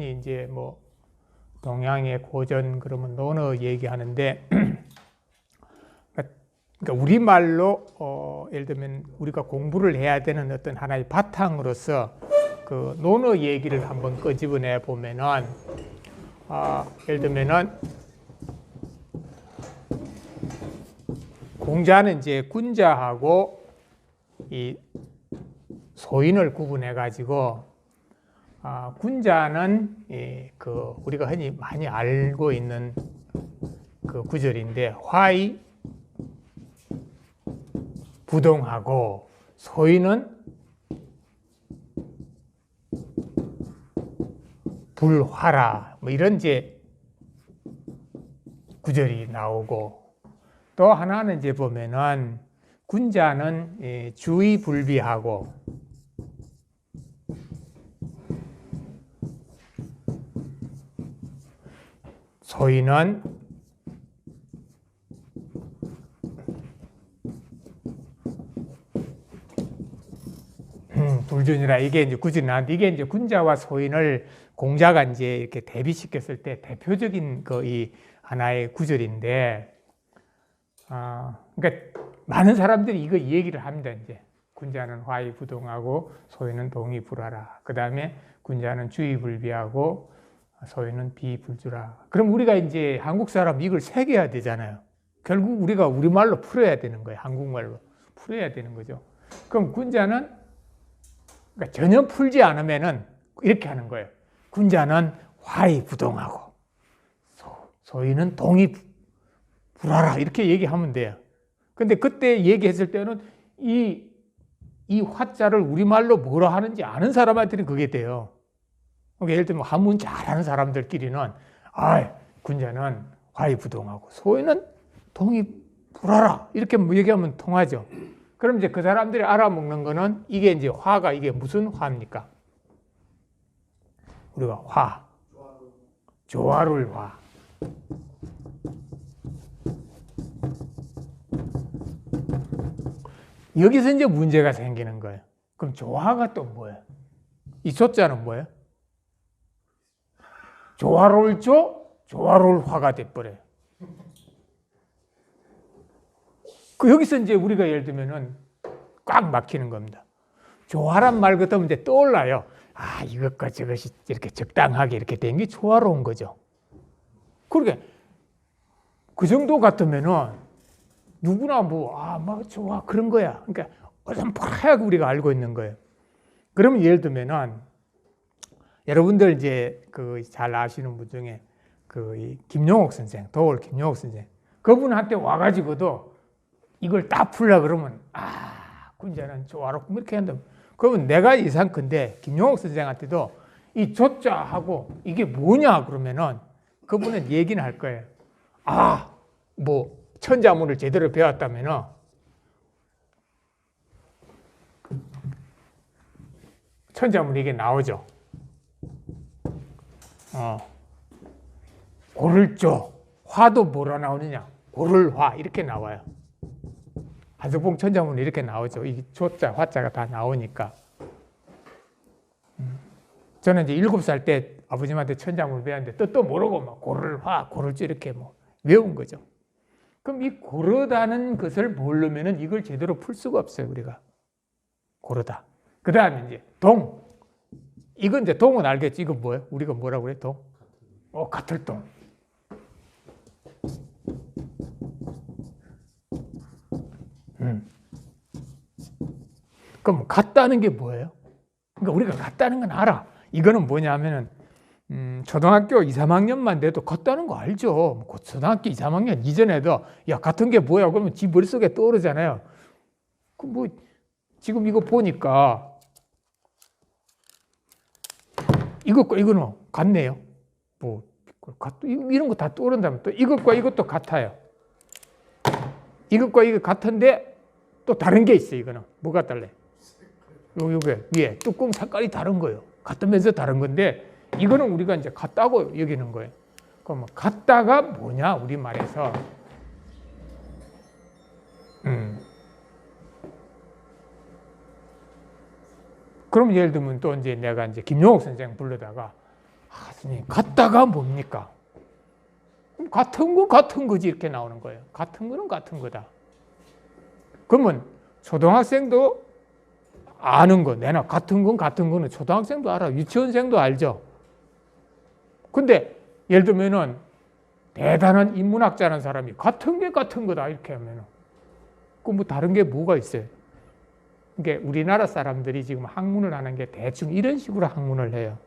흔히 이제 뭐 동양의 고전 그러면 논어 얘기하는데 그러니까 우리말로 어, 예를 들면 우리가 공부를 해야 되는 어떤 하나의 바탕으로서 그 논어 얘기를 한번 끄집어내 보면은 아, 예를 들면은 공자는 이제 군자하고 이 소인을 구분해 가지고 아, 군자는 이, 그 우리가 흔히 많이 알고 있는 그 구절인데 화이 부동하고 소인은 불화라. 뭐 이런 이제 구절이 나오고 또 하나는 이제 보면은 군자는 예, 주의 불비하고 소인은 음, 불준이라 이게 이제 굳이 나한테 이게 이제 군자와 소인을 공자가 이제 이렇게 대비시켰을 때 대표적인 거이 하나의 구절인데, 아, 그러니까 많은 사람들이 이거 얘기를 합니다. 이제 군자는 화이 부동하고 소인은 동의불하라. 그 다음에 군자는 주의 불비하고 소인은 비불주라. 그럼 우리가 이제 한국 사람 이걸 새겨야 되잖아요. 결국 우리가 우리말로 풀어야 되는 거예요. 한국말로 풀어야 되는 거죠. 그럼 군자는 그러니까 전혀 풀지 않으면은 이렇게 하는 거예요. 군자는 화이 부동하고 소인은 동이 불하라 이렇게 얘기하면 돼요. 근데 그때 얘기했을 때는 이, 이 화자를 우리말로 뭐라 하는지 아는 사람한테는 그게 돼요. 그러니까 예를 들면 한문 잘하는 사람들끼리는 아, 군자는 화이부동하고 소인은 동이 불하라 이렇게 뭐 얘기하면 통하죠. 그럼 이제 그 사람들이 알아먹는 거는 이게 이제 화가 이게 무슨 화입니까? 우리가 화, 조화를 화. 여기서 이제 문제가 생기는 거예요. 그럼 조화가 또 뭐예요? 이 조자는 뭐예요? 조화로울 조, 조화로울 화가 돼버려요. 그 여기서 이제 우리가 예를 들면은 꽉 막히는 겁니다. 조화란 말 같으면 이제 떠올라요. 아, 이것과 저것이 이렇게 적당하게 이렇게 된 게 조화로운 거죠. 그러게 그 정도 같으면은 누구나 뭐, 아, 막 좋아. 그런 거야. 그러니까 어렴풋하게 우리가 알고 있는 거예요. 그러면 예를 들면은 여러분들 이제 그 잘 아시는 분 중에 그 김용옥 선생, 도올 김용옥 선생. 그분한테 와가지고도 이걸 딱 풀라 그러면 아, 군자는 조화롭고 이렇게 한다. 그러면 내가 이상컨대 김용옥 선생한테도 이 조자하고 이게 뭐냐 그러면은 그분은 얘기는 할 거예요. 아, 뭐 천자문을 제대로 배웠다면은 천자문 이게 나오죠. 어. 고를조 화도 뭐라 나오느냐? 고를화 이렇게 나와요. 하수봉 천자문 이렇게 나오죠. 이 조자 화자가 다 나오니까. 음. 저는 이제 일곱 살 때 아버님한테 천자문을 배웠는데 뜻도 모르고 막 고를화, 고를조 이렇게 뭐 외운 거죠. 그럼 이 고르다는 것을 모르면은 이걸 제대로 풀 수가 없어요, 우리가. 고르다. 그 다음에 이제 동. 이건 이제 동은 알겠지. 이건 뭐예요? 우리가 뭐라고 그래? 동? 어, 같을 동. 음. 그럼 같다는 게 뭐예요? 그러니까 우리가 같다는 건 알아. 이거는 뭐냐면은 음, 초등학교 2, 3학년만 돼도 같다는 거 알죠. 뭐 초등학교 2, 3학년 이전에도 야 같은 게 뭐야 그러면 지 머릿속에 떠오르잖아요. 그뭐 지금 이거 보니까 이것과 이거는 같네요. 뭐 이런 거 다 떠오른다면 또 이것과 이것도 같아요. 이것과 이거 같은데 또 다른 게 있어 이거는 뭐가 달래? 요 요게 위에 뚜껑 색깔이 다른 거예요. 같으면서 다른 건데 이거는 우리가 이제 같다고 여기는 거예요. 그럼 같다가 뭐냐 우리 말에서 음. 그럼 예를 들면 또 이제 내가 이제 김용옥 선생 불러다가 아, 예, 같다가 뭡니까? 같은 거 같은 거지 이렇게 나오는 거예요. 같은 거는 같은 거다. 그러면 초등학생도 아는 거, 내나 같은 건 같은 거는 초등학생도 알아, 유치원생도 알죠. 근데 예를 들면은 대단한 인문학자라는 사람이 같은 게 같은 거다 이렇게 하면은 그 뭐 다른 게 뭐가 있어요? 이게 우리나라 사람들이 지금 학문을 하는 게 대충 이런 식으로 학문을 해요.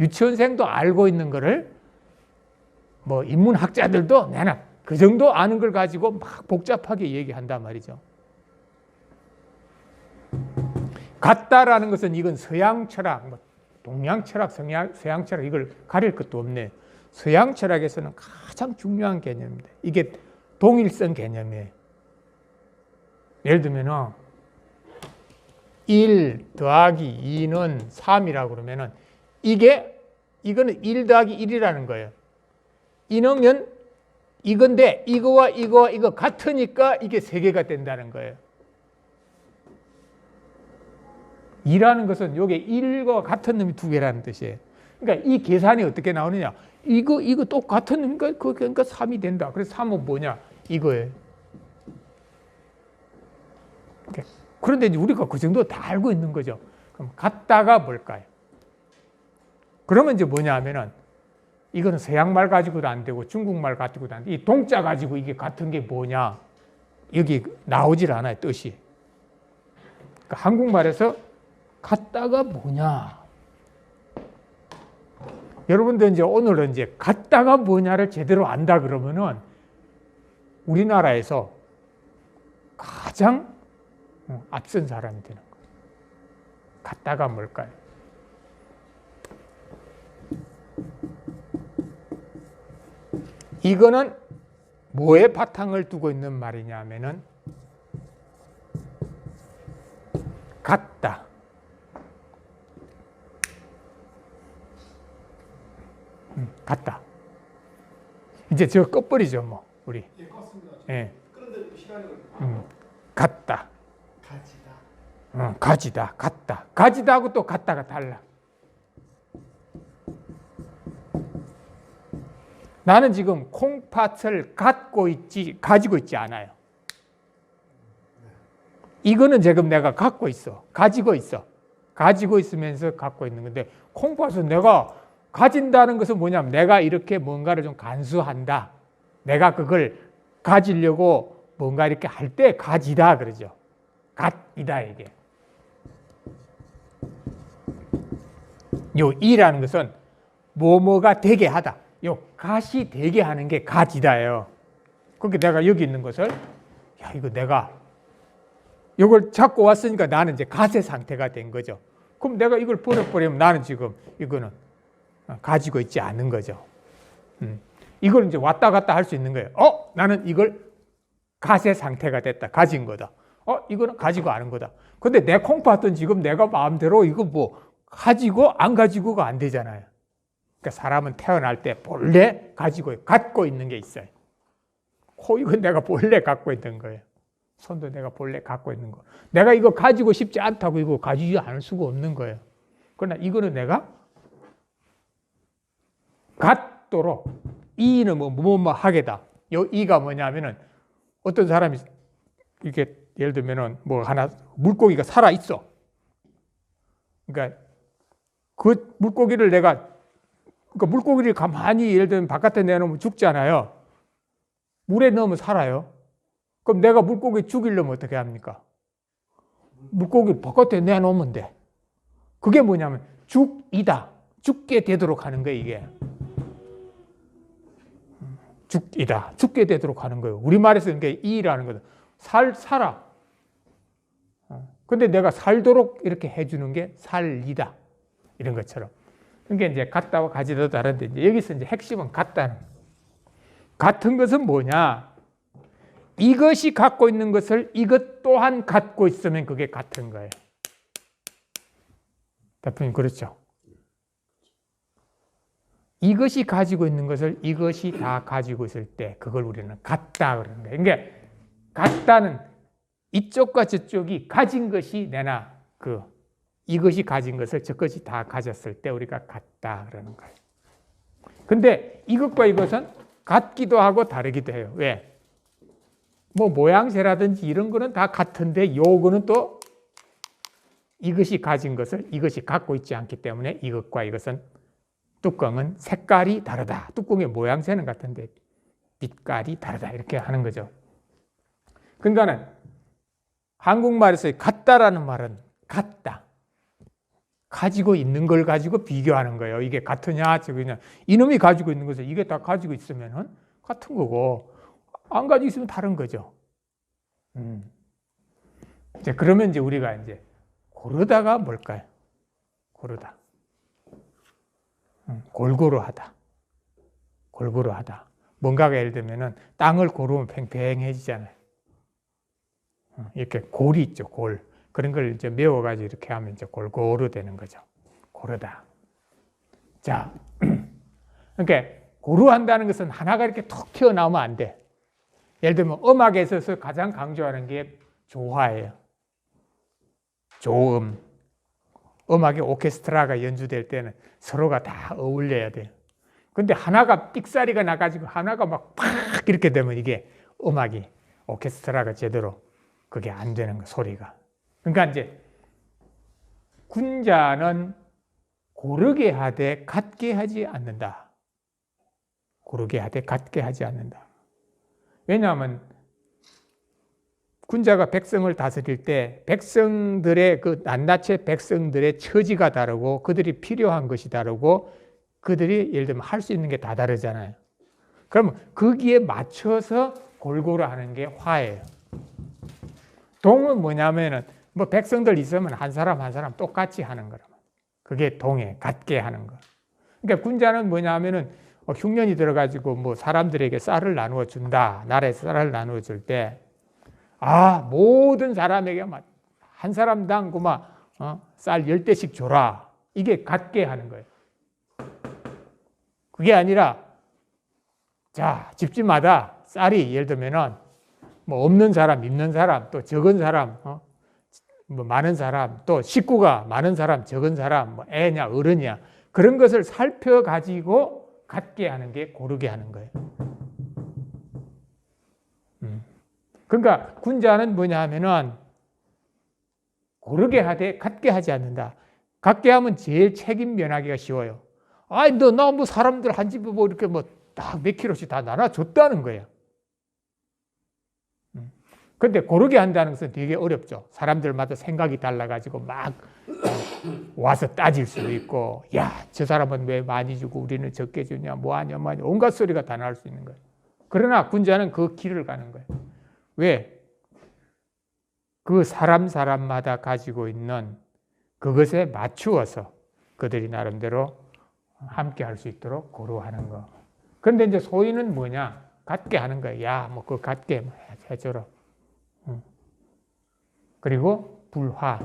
유치원생도 알고 있는 거를 뭐 인문학자들도 내나 그 정도 아는 걸 가지고 막 복잡하게 얘기한단 말이죠. 같다라는 것은 이건 서양 철학, 뭐 동양 철학, 서양, 철학 이걸 가릴 것도 없네. 서양 철학에서는 가장 중요한 개념입니다. 이게 동일성 개념이에요. 예를 들면은 1 더하기 2는 3이라고 그러면은 이게 이거는 1 더하기 1이라는 거예요. 이놈은 이건데 이거와 이거와 이거 같으니까 이게 세 개가 된다는 거예요. 2라는 것은 요게 1과 같은 놈이 두 개라는 뜻이에요. 그러니까 이 계산이 어떻게 나오느냐? 이거 이거 똑같은 놈이니까 그- 그러니까 3이 된다. 그래서 3은 뭐냐? 이거예요. 이렇게. 그런데 이제 우리가 그 정도 다 알고 있는 거죠. 그럼 같다가 뭘까요? 그러면 이제 뭐냐 하면은 이거는 서양말 가지고도 안 되고 중국말 가지고도 안 돼. 이 동자 가지고 이게 같은 게 뭐냐? 여기 나오질 않아요, 뜻이. 그러니까 한국말에서 같다가 뭐냐? 여러분들 이제 오늘은 이제 같다가 뭐냐를 제대로 안다 그러면은 우리나라에서 가장 어, 앞선 사람이 되는 거예요. 같다가 뭘까요? 이거는 뭐에 바탕을 두고 있는 말이냐면은 같다. 음, 같다. 이제 저 끝버리죠, 뭐 우리. 예, 껐습니다. 예, 그런데 시간이 음, 같다. 가지다. 어, 가지다, 같다. 가지다하고 또 같다가 달라. 나는 지금 콩팥을 갖고 있지, 가지고 있지 않아요. 이거는 지금 내가 갖고 있어. 가지고 있어. 가지고 있으면서 갖고 있는 건데, 콩팥은 내가 가진다는 것은 뭐냐면, 내가 이렇게 뭔가를 좀 간수한다. 내가 그걸 가지려고 뭔가 이렇게 할 때 가지다 그러죠. 갓이다 이게. 요 이라는 것은 뭐뭐가 되게 하다. 요 갓이 되게 하는 게 갓이다예요. 그러니까 내가 여기 있는 것을 야 이거 내가 이걸 잡고 왔으니까 나는 이제 갓의 상태가 된 거죠. 그럼 내가 이걸 버려버리면 나는 지금 이거는 가지고 있지 않은 거죠. 음. 이걸 이제 왔다 갔다 할 수 있는 거예요. 어, 나는 이걸 갓의 상태가 됐다. 가진 거다. 어, 이거는 가지고 아는 거다. 근데 내 콩팥은 지금 내가 마음대로 이거 뭐 가지고 안 가지고가 안 되잖아요. 그러니까 사람은 태어날 때 본래 가지고 갖고 있는 게 있어요. 코 이건 내가 본래 갖고 있는 거예요. 손도 내가 본래 갖고 있는 거. 내가 이거 가지고 싶지 않다고 이거 가지지 않을 수가 없는 거예요. 그러나 이거는 내가 갖도록 이는 뭐 뭐뭐 뭐 하게다. 요 이가 뭐냐면은 어떤 사람이 이렇게 예를 들면은 뭐 하나 물고기가 살아 있어. 그러니까 그 물고기를 내가 그러니까 물고기를 가만히 예를 들면 바깥에 내놓으면 죽잖아요. 물에 넣으면 살아요. 그럼 내가 물고기 죽이려면 어떻게 합니까? 물고기 바깥에 내놓으면 돼. 그게 뭐냐면 죽이다. 죽게 되도록 하는 거예요, 이게. 죽이다. 죽게 되도록 하는 거예요. 우리말에서 이게 이라는 거는 살, 살아. 어. 근데 내가 살도록 이렇게 해주는 게 살리다. 이런 것처럼. 그러니까 이제 같다와 가지도 다른데 이제 여기서 이제 핵심은 같다는. 같은 것은 뭐냐? 이것이 갖고 있는 것을 이것 또한 갖고 있으면 그게 같은 거예요. 대표님 그렇죠? 이것이 가지고 있는 것을 이것이 다 가지고 있을 때 그걸 우리는 같다 그러는 거예요. 그러니까 같다는 이쪽과 저쪽이 가진 것이 내나 그 이것이 가진 것을 저것이 다 가졌을 때 우리가 같다 그러는 거예요. 근데 이것과 이것은 같기도 하고 다르기도 해요. 왜? 뭐 모양새라든지 이런 거는 다 같은데 요거는 또 이것이 가진 것을 이것이 갖고 있지 않기 때문에 이것과 이것은 뚜껑은 색깔이 다르다. 뚜껑의 모양새는 같은데 빛깔이 다르다. 이렇게 하는 거죠. 그러니까는 한국말에서 같다라는 말은 같다. 가지고 있는 걸 가지고 비교하는 거예요. 이게 같으냐, 저거냐. 이놈이 가지고 있는 것을 이게 다 가지고 있으면은 같은 거고, 안 가지고 있으면 다른 거죠. 음. 이제 그러면 이제 우리가 이제 고르다가 뭘까요? 고르다. 음, 골고루 하다. 골고루 하다. 뭔가가 예를 들면은 땅을 고르면 팽팽해지잖아요. 어, 이렇게 골이 있죠, 골. 그런 걸 이제 메워가지고 이렇게 하면 이제 골고루 되는 거죠. 고르다. 자, 그러니까 고루한다는 것은 하나가 이렇게 톡 튀어나오면 안 돼. 예를 들면 음악에 있어서 가장 강조하는 게 조화예요. 조음. 음악의 오케스트라가 연주될 때는 서로가 다 어울려야 돼요. 근데 하나가 삑사리가 나가지고 하나가 막 팍 이렇게 되면 이게 음악이 오케스트라가 제대로 그게 안 되는 거 소리가. 그러니까 이제 군자는 고르게 하되 같게 하지 않는다. 고르게 하되 같게 하지 않는다. 왜냐하면 군자가 백성을 다스릴 때 백성들의 그 낱낱이 백성들의 처지가 다르고 그들이 필요한 것이 다르고 그들이 예를 들면 할 수 있는 게 다 다르잖아요. 그러면 거기에 맞춰서 골고루 하는 게 화예요. 동은 뭐냐면은 뭐 백성들 있으면 한 사람 한 사람 똑같이 하는 거라. 그게 동해 같게 하는 거. 그러니까 군자는 뭐냐면은 어, 흉년이 들어가지고 뭐 사람들에게 쌀을 나누어 준다. 나라에서 쌀을 나누어 줄 때, 아 모든 사람에게 막 한 사람당 그만 어, 쌀 열대씩 줘라. 이게 같게 하는 거예요. 그게 아니라 자 집집마다 쌀이 예를 들면은 뭐 없는 사람, 있는 사람, 또 적은 사람, 어? 뭐 많은 사람, 또 식구가 많은 사람, 적은 사람, 뭐 애냐 어른이냐 그런 것을 살펴 가지고 같게 하는 게 고르게 하는 거예요. 음. 그러니까 군자는 뭐냐 하면은 고르게 하되 같게 하지 않는다. 같게 하면 제일 책임 면하기가 쉬워요. 아이 너 나 뭐 사람들 한 집에 뭐 이렇게 뭐 딱 몇 킬로씩 다 나눠줬다는 거예요. 근데 고르게 한다는 것은 되게 어렵죠. 사람들마다 생각이 달라가지고 막 와서 따질 수도 있고, 야, 저 사람은 왜 많이 주고 우리는 적게 주냐, 뭐 하냐, 뭐 하냐, 온갖 소리가 다 나올 수 있는 거예요. 그러나 군자는 그 길을 가는 거예요. 왜? 그 사람 사람마다 가지고 있는 그것에 맞추어서 그들이 나름대로 함께 할 수 있도록 고루하는 거. 그런데 이제 소위는 뭐냐? 같게 하는 거예요. 야, 뭐그 같게 해줘라. 그리고 불화,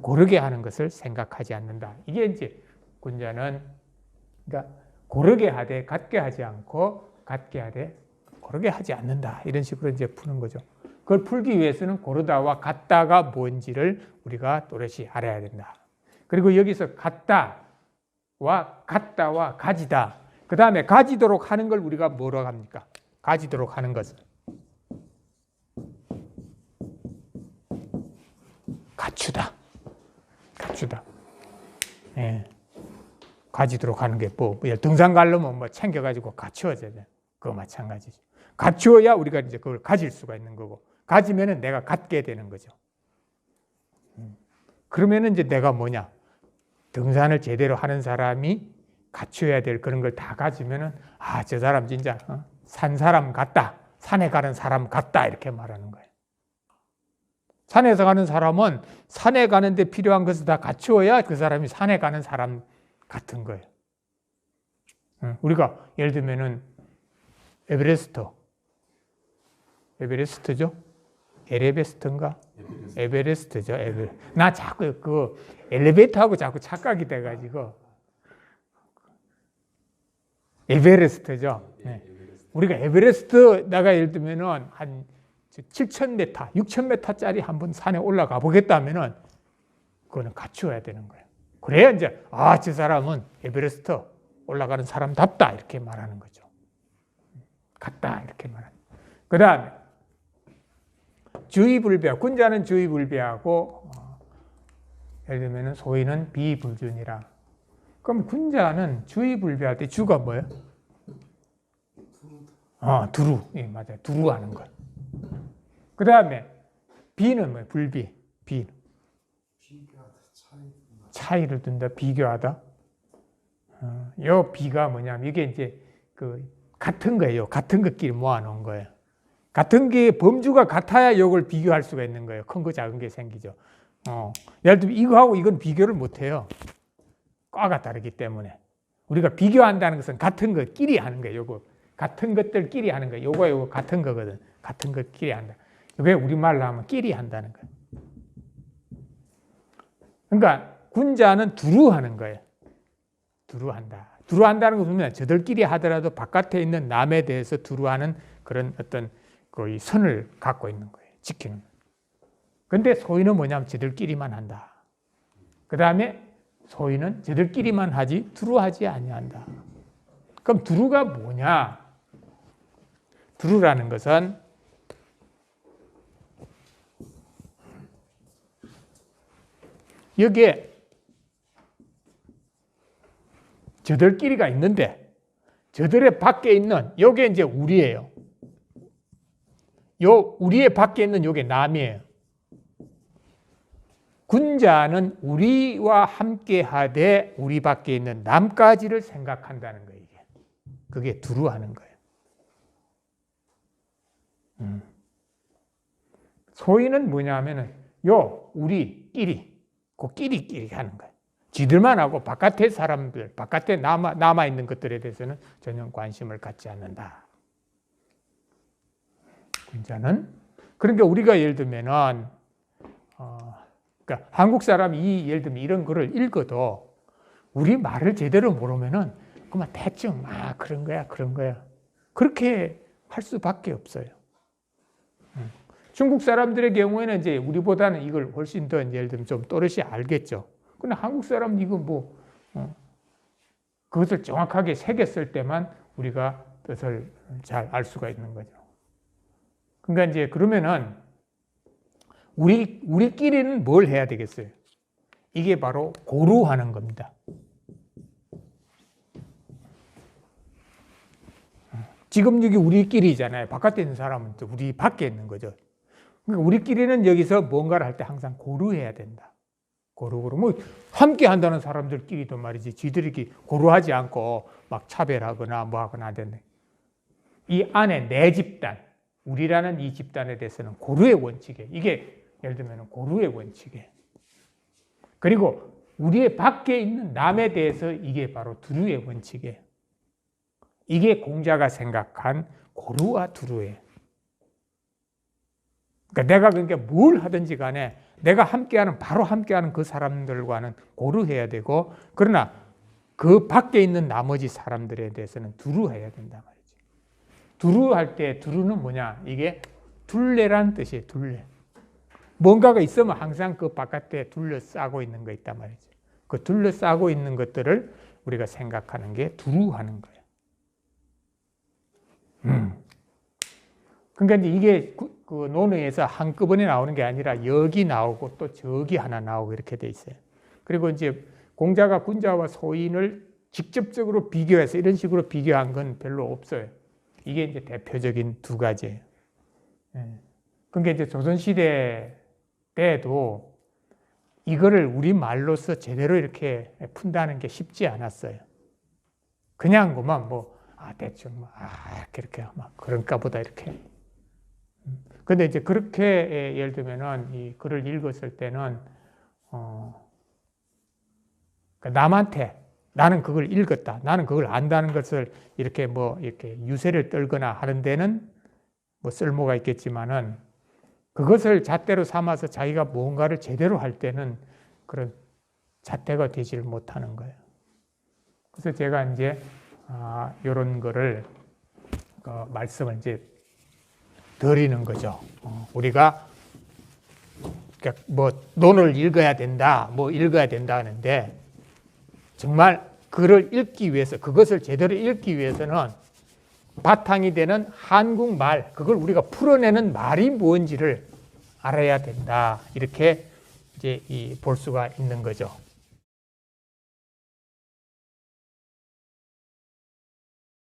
고르게 하는 것을 생각하지 않는다. 이게 이제 군자는 그러니까 고르게 하되 같게 하지 않고 같게 하되 고르게 하지 않는다. 이런 식으로 이제 푸는 거죠. 그걸 풀기 위해서는 고르다와 같다가 뭔지를 우리가 또렷이 알아야 된다. 그리고 여기서 같다와 같다와 가지다. 그 다음에 가지도록 하는 걸 우리가 뭐라고 합니까? 가지도록 하는 것을. 갖추다. 갖추다. 예. 가지도록 하는 게 뭐, 뭐 등산 가려면 뭐 챙겨가지고 갖추어야 돼. 그거 마찬가지죠. 갖추어야 우리가 이제 그걸 가질 수가 있는 거고, 가지면은 내가 갖게 되는 거죠. 음. 그러면은 이제 내가 뭐냐? 등산을 제대로 하는 사람이 갖춰야 될 그런 걸 다 가지면은 아, 저 사람 진짜 어? 산 사람 같다. 산에 가는 사람 같다. 이렇게 말하는 거예요. 산에서 가는 사람은 산에 가는데 필요한 것을 다 갖추어야 그 사람이 산에 가는 사람 같은 거예요. 우리가 예를 들면은 에베레스트, 에베레스트죠? 에레베스트인가? 에베레스트죠. 에베. 나 자꾸 그 엘리베이터하고 자꾸 착각이 돼가지고 에베레스트죠. 네. 우리가 에베레스트 나가 예를 들면은 한 7,000m, 6,000m짜리 한번 산에 올라가 보겠다 하면은 그거는 갖추어야 되는 거예요. 그래야 이제 아, 저 사람은 에베레스트 올라가는 사람답다 이렇게 말하는 거죠. 같다 이렇게 말하는. 그 다음에 주의불배, 군자는 주의불배하고 어, 예를 들면 소위는 비불준이라. 그럼 군자는 주의불배할 때 주가 뭐예요? 어, 두루. 예, 맞아요. 두루 하는 것. 그 다음에 비는 뭐예요? 불비. 비. 차이를 둔다. 비교하다. 어, 요 비가 뭐냐면 이게 이제 그 같은 거예요. 같은 것끼리 모아놓은 거예요. 같은 게 범주가 같아야 이걸 비교할 수가 있는 거예요. 큰 거 작은 게 생기죠. 어, 예를 들면 이거하고 이건 비교를 못 해요. 과가 다르기 때문에. 우리가 비교한다는 것은 같은 것끼리 하는 거예요. 요거 같은 것들끼리 하는 거예요. 요거 요거 같은 거거든. 같은 것끼리 한다. 왜 우리말로 하면 끼리 한다는 거예요. 그러니까 군자는 두루 하는 거예요. 두루 한다. 두루 한다는 것은 뭐냐? 저들끼리 하더라도 바깥에 있는 남에 대해서 두루 하는 그런 어떤 그 선을 갖고 있는 거예요. 지키는. 근데 소위는 뭐냐면 저들끼리만 한다. 그 다음에 소위는 저들끼리만 하지 두루 하지 아니한다. 그럼 두루가 뭐냐? 두루라는 것은 여기에 저들끼리가 있는데 저들의 밖에 있는 요게 이제 우리예요. 요 우리의 밖에 있는 요게 남이에요. 군자는 우리와 함께 하되 우리 밖에 있는 남까지를 생각한다는 거예요. 이게. 그게 두루 하는 거예요. 음. 소위는 뭐냐면은 요 우리끼리 그 끼리끼리 하는 거예요. 지들만 하고 바깥의 사람들, 바깥에 남아, 남아 있는 것들에 대해서는 전혀 관심을 갖지 않는다. 군자는 그러니까 우리가 예를 들면은 어, 그러니까 한국 사람이 이 예를 들면 이런 글을 읽어도 우리 말을 제대로 모르면은 그만 대충 아 그런 거야 그런 거야 그렇게 할 수밖에 없어요. 음. 중국 사람들의 경우에는 이제 우리보다는 이걸 훨씬 더 예를 들면 좀 또렷이 알겠죠. 근데 한국 사람은 이거 뭐 어, 그것을 정확하게 새겼을 때만 우리가 뜻을 잘 알 수가 있는 거죠. 그러니까 이제 그러면은 우리 우리끼리는 뭘 해야 되겠어요? 이게 바로 고루하는 겁니다. 지금 여기 우리끼리잖아요. 바깥에 있는 사람은 또 우리 밖에 있는 거죠. 그러니까 우리끼리는 여기서 뭔가를 할 때 항상 고루해야 된다. 고루 고루. 뭐 함께 한다는 사람들끼리도 말이지. 지들이 고루하지 않고 막 차별하거나 뭐 하거나 하는데. 이 안에 내 집단 우리라는 이 집단에 대해서는 고루의 원칙에 이게 예를 들면 고루의 원칙에 그리고 우리의 밖에 있는 남에 대해서 이게 바로 두루의 원칙에 이게 공자가 생각한 고루와 두루예요. 그러니까 내가 그러니까 뭘 하든지 간에 내가 함께하는 바로 함께하는 그 사람들과는 고루해야 되고 그러나 그 밖에 있는 나머지 사람들에 대해서는 두루해야 된다 말이지. 두루 할 때 두루는 뭐냐? 이게 둘레란 뜻이에요. 둘레. 뭔가가 있으면 항상 그 바깥에 둘러싸고 있는 거 있단 말이지. 그 둘러싸고 있는 것들을 우리가 생각하는 게 두루하는 거예요. 음. 그러니까 이제 이게 그, 그 논어에서 한꺼번에 나오는 게 아니라 여기 나오고 또 저기 하나 나오고 이렇게 돼 있어요. 그리고 이제 공자가 군자와 소인을 직접적으로 비교해서 이런 식으로 비교한 건 별로 없어요. 이게 이제 대표적인 두 가지예요. 예. 그러니까 이제 조선시대 때도 이거를 우리 말로서 제대로 이렇게 푼다는 게 쉽지 않았어요. 그냥 그만 뭐, 아, 대충, 뭐, 아, 이렇게, 이렇게, 막, 그런가 보다, 이렇게. 근데 이제 그렇게 예, 예를 들면은 이 글을 읽었을 때는 어 그러니까 남한테 나는 그걸 읽었다. 나는 그걸 안다는 것을 이렇게 뭐 이렇게 유세를 떨거나 하는 데는 뭐 쓸모가 있겠지만은 그것을 잣대로 삼아서 자기가 뭔가를 제대로 할 때는 그런 잣대가 되지를 못하는 거예요. 그래서 제가 이제 아, 이런 거를 어, 말씀을 이제 드리는 거죠. 어, 우리가 그러니까 뭐 논을 읽어야 된다, 뭐 읽어야 된다 하는데 정말 그를 읽기 위해서 그것을 제대로 읽기 위해서는 바탕이 되는 한국말 그걸 우리가 풀어내는 말이 뭔지를 알아야 된다 이렇게 이제 이볼 수가 있는 거죠.